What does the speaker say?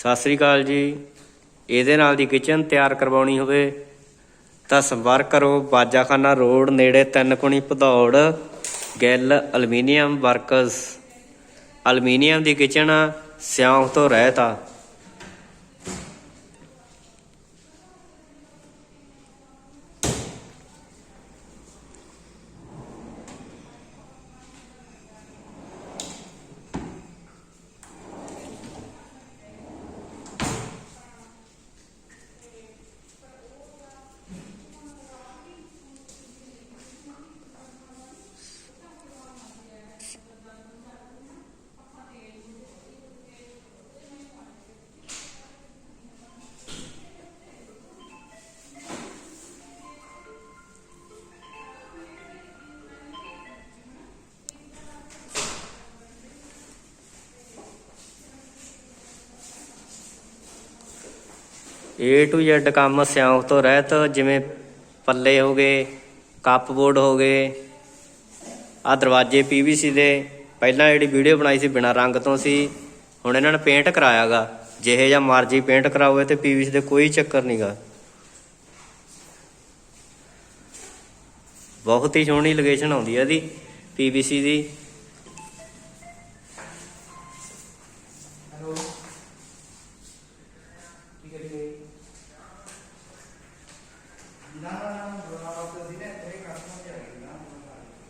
ਸਤਿ ਸ੍ਰੀ ਅਕਾਲ ਜੀ। ਇਹਦੇ ਨਾਲ ਦੀ ਕਿਚਨ ਤਿਆਰ ਕਰਵਾਉਣੀ ਹੋਵੇ, ਤਾਂ ਸੰਪਰਕ ਕਰੋ ਬਾਜਾਖਾਨਾ ਰੋਡ ਨੇੜੇ ਤਿੰਨ ਕੁਣੀ Bhadaur, Gill aluminium works. Aluminium ਦੀ ਕਿਚਨ ਸਿਉਂਖ ਤੋਂ ਰਹਿਤ ਆ। A to Z ਕੰਮ ਸਿਉਂਖ ਤੋਂ ਰਹਿਤ, ਜਿਵੇਂ ਪੱਲੇ ਹੋ ਗਏ, ਕੱਪ ਬੋਰਡ ਹੋ ਗਏ ਆ ਦਰਵਾਜ਼ੇ PVC ਦੇ, ਪਹਿਲਾਂ ਜਿਹੜੀ ਵੀਡੀਓ ਬਣਾਈ ਸੀ ਬਿਨਾ ਰੰਗ ਤੋਂ ਸੀ, ਹੁਣ ਇਹਨਾਂ ਨੇ ਪੇਂਟ ਕਰਾਇਆਗਾ। ਜਿਹੇ ਜਾਂ ਮਰਜ਼ੀ ਪੇਂਟ ਕਰਾਓਗੇ ਤੇ PVC ਦੇ ਕੋਈ ਚੱਕਰ ਨਹੀਂਗਾ ਬਹੁਤ ਹੀ ਸੋਹਣੀ ਲੋਕੇਸ਼ਨ ਆਉਂਦੀ ਹੈ ਇਹਦੀ PVC ਦੀ।